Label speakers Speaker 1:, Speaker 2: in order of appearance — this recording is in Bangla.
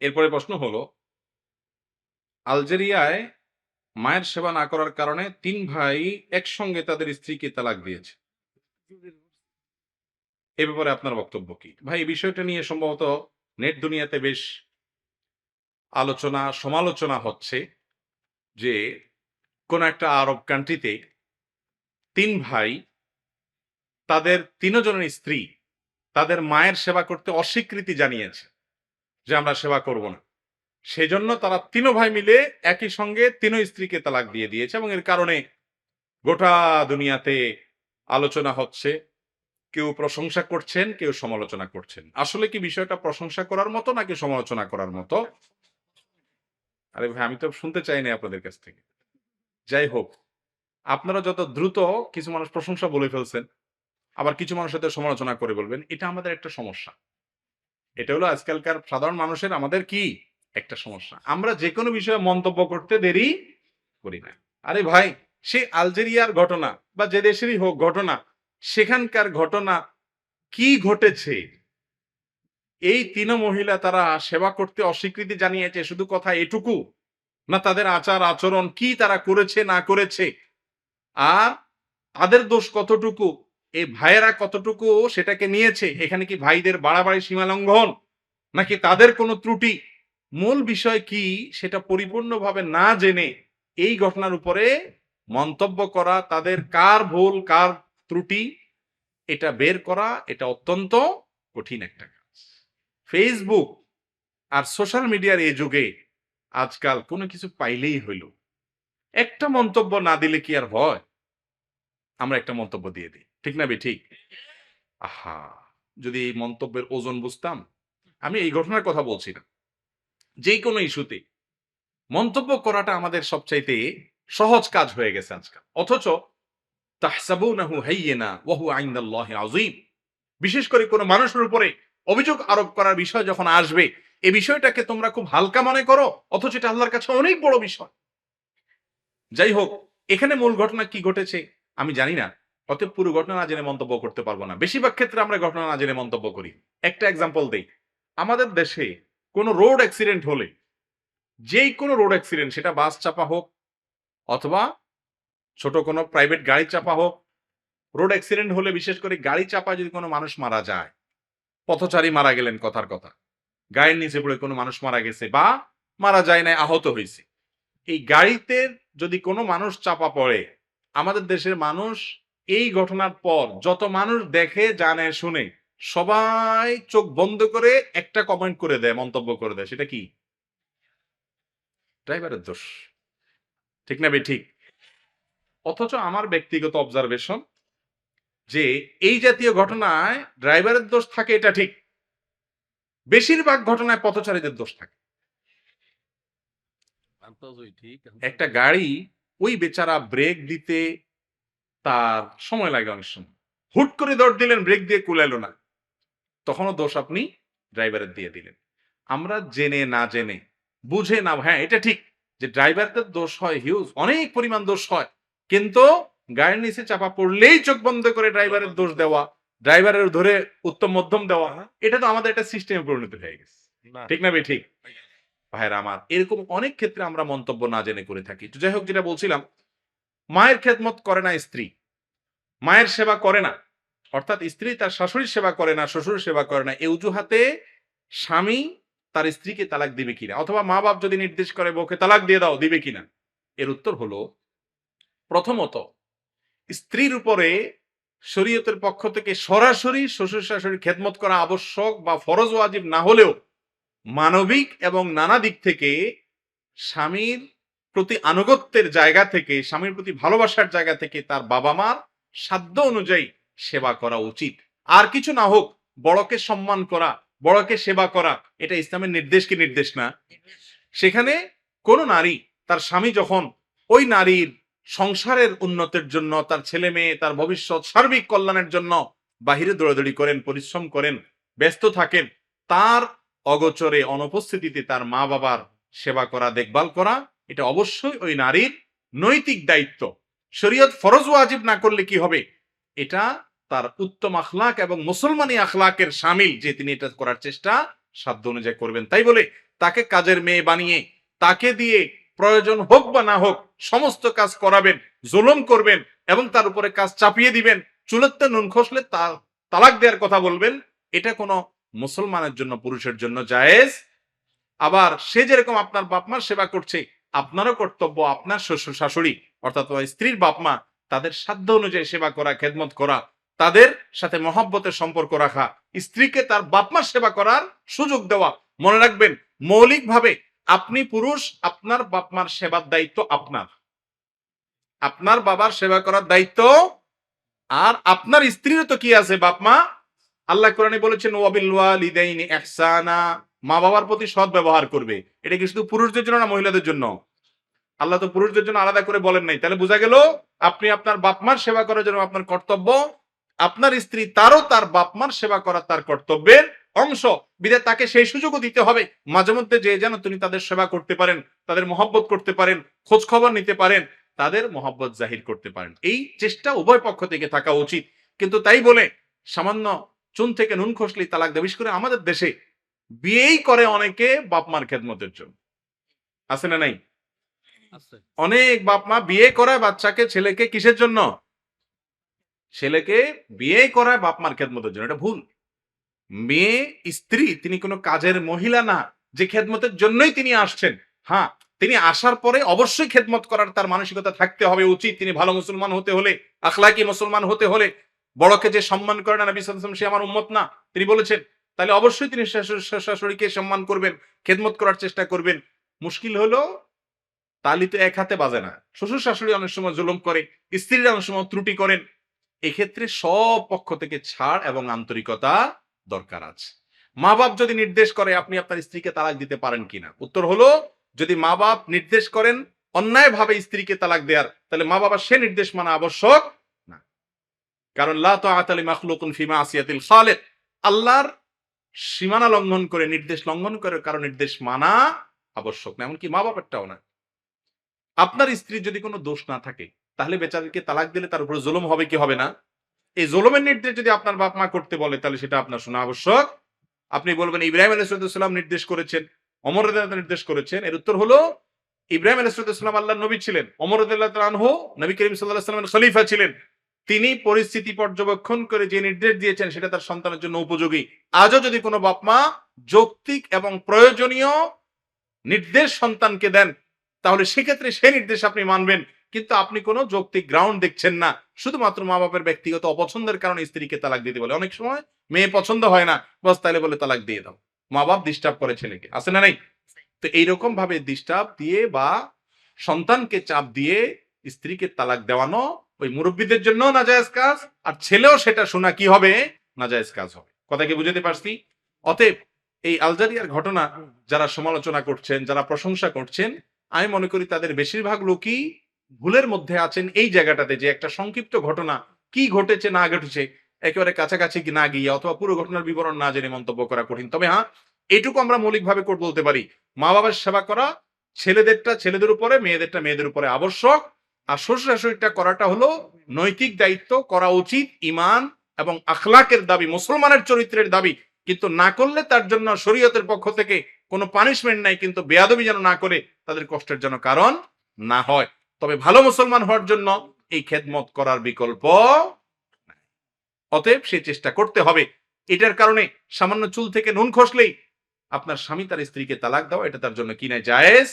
Speaker 1: এরপরে প্রশ্ন হলো, আলজেরিয়ায় মায়ের সেবা না করার কারণে তিন ভাই একসঙ্গে তাদের স্ত্রীকে তালাক দিয়েছে। এ ব্যাপারে আপনার বক্তব্য কি? ভাই, এই বিষয়টা নিয়ে সম্ভবত নেট দুনিয়াতে বেশ আলোচনা, সমালোচনা হচ্ছে যে, কোন একটা আরব কান্ট্রিতে তিন ভাই, তাদের তিনজনের স্ত্রী তাদের মায়ের সেবা করতে অস্বীকৃতি জানিয়েছে। যে আমরা সেবা করব না। সেজন্য তারা তিন ভাই মিলে একই সঙ্গে তিন স্ত্রীকে তালাক দিয়ে দিয়েছে এবং এর কারণে গোটা দুনিয়াতে আলোচনা হচ্ছে, কেউ প্রশংসা করছেন, কেউ সমালোচনা করছেন। আসলে কি বিষয়টা প্রশংসা করার মতো নাকি সমালোচনা করার মতো? আরে ভাই, আমি তো শুনতে চাই না আপনাদের কাছ থেকে। যাই হোক, আপনারা যত দ্রুত কিছু মানুষ প্রশংসা বলে ফেলছেন, আবার কিছু মানুষের সমালোচনা করে বলবেন, এটা আমাদের একটা সমস্যা। এটা হলো আজকালকার সাধারণ মানুষের আমাদের কি? একটা সমস্যা। আমরা যে কোনো বিষয়ে মন্তব্য করতে দেরি করি না। আরে ভাই, সে আলজেরিয়ার ঘটনা বা যে দেশেরই হোক ঘটনা, সেখানকার ঘটনা কি ঘটেছে? এই তিন মহিলা তারা সেবা করতে অস্বীকৃতি জানিয়েছে। শুধু কথা এটুকু না, তাদের আচার, আচরণ কি তারা করেছে, না করেছে? আর তাদের দোষ কতটুকু? এই ভাইয়েরা কতটুকু সেটাকে নিয়েছে? এখানে কি ভাইদের বাড়াবাড়ি সীমা লঙ্ঘন? নাকি তাদের কোনো ত্রুটি? মূল বিষয় কি সেটা পরিপূর্ণভাবে না জেনে এই ঘটনার উপরে মন্তব্য করা, তাদের কার ভুল, কার ত্রুটি, এটা বের করা, এটা অত্যন্ত কঠিন একটা কাজ। ফেসবুক আর সোশ্যাল মিডিয়ার এই যুগে আজকাল কোনো কিছু পাইলেই হইল। একটা মন্তব্য না দিলে কি আর হয়? আমরা একটা মন্তব্য দিয়ে দিই। ঠিক না ঠিক? আহা, যদি এই মন্তব্যের ওজন বুঝতাম, আমি এই ঘটনার কথা বলছি না যে কোনো ইস্যুতে। মন্তব্য করাটা আমাদের সবচাইতে সহজ কাজ হয়ে গেছে আজকাল। অথচ, তাহসাবুনাহু হাইয়িনা ওয়া হুয়া ইনদাল্লাহি বিশেষ করে কোনো মানুষের উপরে অভিযোগ আরোপ করার বিষয় যখন আসবে এই বিষয়টাকে তোমরা খুব হালকা মনে করো, অথচ এটা আল্লাহর কাছে অনেক বড় বিষয়। যাই হোক, এখানে মূল ঘটনা কি ঘটেছে আমি জানি না। অতএব পুরো ঘটনা না জেনে মন্তব্য করতে পারব না। বেশিরভাগ ক্ষেত্রে আমরা ঘটনা না জেনে মন্তব্য করি। একটা এক্সাম্পল দেই। আমাদের দেশে কোনো রোড অ্যাক্সিডেন্ট হলে, যেই কোনো রোড অ্যাক্সিডেন্ট সেটা বাস চাপা হোক অথবা ছোট কোনো প্রাইভেট গাড়ি চাপা হোক রোড অ্যাক্সিডেন্ট হলে বিশেষ করে গাড়ি চাপা যদি কোনো মানুষ মারা যায়, পথচারী মারা গেলেন কথার কথা গায়ের নিচে পড়ে কোনো মানুষ মারা গেছে বা মারা যায় না আহত হয়েছে। এই গাড়িতে যদি কোনো মানুষ চাপা পড়ে, আমাদের দেশের মানুষ এই ঘটনার পর যত মানুষ দেখে জানে শুনে সবাই চোখ বন্ধ করে একটা কমেন্ট করে দেয় মন্তব্য করে দেয়। সেটা কি? ড্রাইভারের দোষ। ঠিক না বে ঠিক। অথচ আমার ব্যক্তিগত অবজারভেশন যে এই জাতীয় ঘটনায় ড্রাইভারের দোষ থাকে এটা ঠিক। বেশিরভাগ ঘটনায় পথচারীদের দোষ থাকে। একটা গাড়ি ওই বেচারা ব্রেক দিতে তার সময় লাগে অনেক সময়। হুট করে দৌড় দিলেন ব্রেক দিয়ে কুলাইলো না। তখনও দোষ আপনি ড্রাইভারের দিয়ে দিলেন। আমরা জেনে না জেনে বুঝে না হ্যাঁ এটা ঠিক যে ড্রাইভারদের দোষ হয় হিউজ অনেক পরিমাণ দোষ হয়। কিন্তু গাড়ির নিচে চাপা পড়লেই চোখ বন্ধ করে ড্রাইভারের দোষ দেওয়া ড্রাইভারের ধরে উত্তম মধ্যম দেওয়া এটা তো আমাদের একটা সিস্টেমে পরিণত হয়ে গেছে। ঠিক না ভাই? ঠিক। ভাইরা আমার এরকম অনেক ক্ষেত্রে আমরা মন্তব্য না জেনে করে থাকি। যাই হোক যেটা বলছিলাম মায়ের খেদমত করে না স্ত্রী। মায়ের সেবা করে না। অর্থাৎ স্ত্রী তার শাশুড়ির সেবা করে না শ্বশুর সেবা করে না। এই অজুহাতে স্বামী তার স্ত্রীকে তালাক দিবে কিনা? অথবা মা বাপ যদি নির্দেশ করে, বউকে তালাক দিয়ে দাও, দিবে কিনা? এর উত্তর হলো, প্রথমত, স্ত্রীর উপরে শরীয়তের পক্ষ থেকে সরাসরি শ্বশুর শাশুড়ির খেদমত করা আবশ্যক বা ফরজ ওয়াজিব না হলেও মানবিক এবং নানা দিক থেকে স্বামীর প্রতি আনুগত্যের জায়গা থেকে, স্বামীর প্রতি ভালোবাসার জায়গা থেকে তার বাবা মার সাধ্য অনুযায়ী সেবা করা উচিত। আর কিছু না হোক, বড়কে সম্মান করা, বড়কে সেবা করা, এটা ইসলামের নির্দেশ কি নির্দেশ না? সেখানে কোন নারী, তার স্বামী যখন ওই নারীর সংসারের উন্নতির জন্য, তার ছেলে মেয়ে, তার ভবিষ্যৎ, সার্বিক কল্যাণের জন্য বাহিরে দৌড়াদৌড়ি করেন, পরিশ্রম করেন, ব্যস্ত থাকেন, তার অগোচরে, অনুপস্থিতিতে তার মা বাবার সেবা করা, দেখভাল করা এটা অবশ্যই ওই নারীর নৈতিক দায়িত্ব। শরীয়ত ফরজ ওয়াজিব না করলে কি হবে? এটা তার উত্তম আখলাক এবং মুসলমানি আখলাকের সামিল যে তিনি এটা করার চেষ্টা সাধ্য অনুযায়ী করবেন। তাই বলে তাকে কাজের মেয়ে বানিয়ে, তাকে দিয়ে প্রয়োজন হোক বা না হোক সমস্ত কাজ করাবেন, জুলুম করবেন এবং তার উপরে কাজ চাপিয়ে দিবেন। চুলতে নুন খসলে তালাক দেওয়ার কথা বলবেন। এটা কোনো মুসলমানের জন্য, পুরুষের জন্য জায়েজ। আবার সে যেরকম আপনার বাপ মার সেবা করছে আপনারও কর্তব্য আপনার শ্বশুর শাশুড়ি, অর্থাৎ স্ত্রীর বাপ মা, তাদের সাধ্য অনুযায়ী সেবা করা, খেদমত করা, তাদের সাথে মহব্বতের সম্পর্ক রাখা, স্ত্রীকে তার বাপ মার সেবা করার সুযোগ দেওয়া। মনে রাখবেন, মৌলিকভাবে আপনি পুরুষ, আপনার বাপ মার সেবার দায়িত্ব আপনার। আপনার বাবার সেবা করার দায়িত্ব আর আপনার স্ত্রীরও তো কি আছে, বাপ মা? আল্লাহ কোরআনে বলেছেন, ওয়াবিলওয়ালিদাইনি ইহসানা। মা বাবার প্রতি সৎ ব্যবহার করবে। এটা কি শুধু পুরুষদের জন্য না মহিলাদের জন্য? আল্লাহ তো পুরুষদের জন্য আলাদা করে বলেন নাই। তাহলে বোঝা গেল, আপনি আপনার বাপ মার সেবা করার জন্য আপনার কর্তব্য, আপনার স্ত্রী তারও তার বাপ মার সেবা করা তার কর্তব্যের অংশ। বিধায় তাকে সেই সুযোগও দিতে হবে। মাঝে মধ্যে যে যেন তিনি তাদের সেবা করতে পারেন, তাদের মহব্বত করতে পারেন খোঁজ খবর নিতে পারেন, তাদের মহব্বত জাহির করতে পারেন। এই চেষ্টা উভয় পক্ষ থেকে থাকা উচিত। কিন্তু তাই বলে সামান্য চুন থেকে নুন খসলি তালাক বিশেষ করে আমাদের দেশে বিয়েই করে অনেকে বাপ মার খেদমতের জন্য। আছে না নাই? অনেক বাপ মা বিয়ে করায় বাচ্চাকে ছেলেকে কিসের জন্য? ছেলেকে বিয়ে করায় বাপ মার খেদমতের জন্য। এটা ভুল। মেয়ে স্ত্রী তিনি কোনো কাজের মহিলা না যে খেদমতের জন্যই তিনি আসছেন। হ্যাঁ তিনি আসার পরে অবশ্যই খেদমত করার তার মানসিকতা থাকতে হবে উচিত। তিনি ভালো মুসলমান হতে হলে আখলাকি মুসলমান হতে হলে বড়কে যে সম্মান করে না নবী ওয়াসাল্লাম, সে আমার উম্মত না। তিনি বলেছেন তাহলে অবশ্যই তিনি শাশুড়িকে সম্মান করবেন খেদমত করার চেষ্টা করবেন। মুশকিল হলো তালি তো এক হাতে বাজে না। শ্বশুর শাশুড়ি অনেক সময় জুলুম করে স্ত্রীরা অনেক সময় ত্রুটি করেন। এক্ষেত্রে সব পক্ষ থেকে ছাড় এবং আন্তরিকতা দরকার আছে। মা বাপ যদি নির্দেশ করে আপনি আপনার স্ত্রীকে তালাক দিতে পারেন কিনা? উত্তর হলো যদি মা বাপ নির্দেশ করেন অন্যায় ভাবে স্ত্রীকে তালাক দেওয়ার তাহলে মা বাবা সে নির্দেশ মানা আবশ্যক কারণ ফিমা আল্লাহর সীমানা লঙ্ঘন করে, নির্দেশ লঙ্ঘন করে কারও নির্দেশ মানা আবশ্যক না, এমনকি মা বাপেরটাও না। আপনার স্ত্রীর যদি কোনো দোষ না থাকে, তাহলে বেচারিকে তালাক দিলে তার উপরে জুলুম হবে কি হবে না? এই জুলুমের নির্দেশ যদি আপনার বাপ মা করতে বলে, তাহলে সেটা আপনার শোনা আবশ্যক। আপনি বলবেন, ইব্রাহিম আলাইসাল্লাম নির্দেশ করেছেন অমর নির্দেশ করেছেন। এর উত্তর হলো, ইব্রাহিম আলাইসাল্লাম আল্লাহ নবী ছিলেন। অমর আনহু নবী করিম সাল্লাহ সাল্লামের খলিফা ছিলেন। তিনি পরিস্থিতি পর্যবেক্ষণ করে যে নির্দেশ দিয়েছেন সেটা তার সন্তানের জন্য উপযোগী। আজও যদি কোনো বাপ মা যৌক্তিক এবং প্রয়োজনীয় নির্দেশ সন্তানকে দেন, তাহলে সেক্ষেত্রে সেই নির্দেশ আপনি মানবেন। কিন্তু আপনি কোনো যৌক্তিক গ্রাউন্ড দেখছেন না। শুধুমাত্র মা বাপের ব্যক্তিগত অপছন্দের কারণে স্ত্রীকে তালাক দিতে বলে। অনেক সময় মেয়ে পছন্দ হয় না, বস তাহলে বলে তালাক দিয়ে দাও। মা বাপ ডিস্টার্ব করে ছেলেকে। আছে না নাই? তো এইরকম ভাবে ডিস্টার্ব দিয়ে বা সন্তানকে চাপ দিয়ে স্ত্রীকে তালাক দেওয়ানো ওই মুরব্বীদের জন্য নাজায়েজ কাজ, আর ছেলেও সেটা শোনা কি হবে? নাজায়েজ কাজ হবে। কথা কি বুঝতে পারছি? অতএব এই আলজারিয়ার ঘটনা যারা সমালোচনা করছেন, যারা প্রশংসা করছেন, আমি মনে করি তাদের বেশিরভাগ লোকই ভুলের মধ্যে আছেন এই জায়গাটাতে যে একটা সংক্ষিপ্ত ঘটনা কি ঘটেছে, না ঘটেছে, একেবারে কাছাকাছি না গিয়ে, অথবা পুরো ঘটনার বিবরণ না জেনে মন্তব্য করা কঠিন। তবে হ্যাঁ এটুকু আমরা মৌলিকভাবে কোট বলতে পারি। মা বাবার সেবা করা, ছেলেদেরটা ছেলেদের উপরে, মেয়েদেরটা মেয়েদের উপরে আবশ্যক। আর শ্বশুর শাশুড়িটা করাটা হলো নৈতিক দায়িত্ব করা উচিত ইমান এবং আখলাকের দাবি, মুসলমানের চরিত্রের দাবি। কিন্তু না করলে তার জন্য শরীয়তের পক্ষ থেকে কোনো পানিশমেন্ট নাই, কিন্তু বেয়াদবি যেন না করে তাদের কষ্টের জন্য কারণ না হয়। তবে ভালো মুসলমান হওয়ার জন্য এই খেদমত করার বিকল্প অতএব সেই চেষ্টা করতে হবে। এটার কারণে সামান্য চুল থেকে নুন খসলেই আপনার স্বামী তার স্ত্রীকে তালাক দেওয়া এটা তার জন্য কি নাই জায়েজ?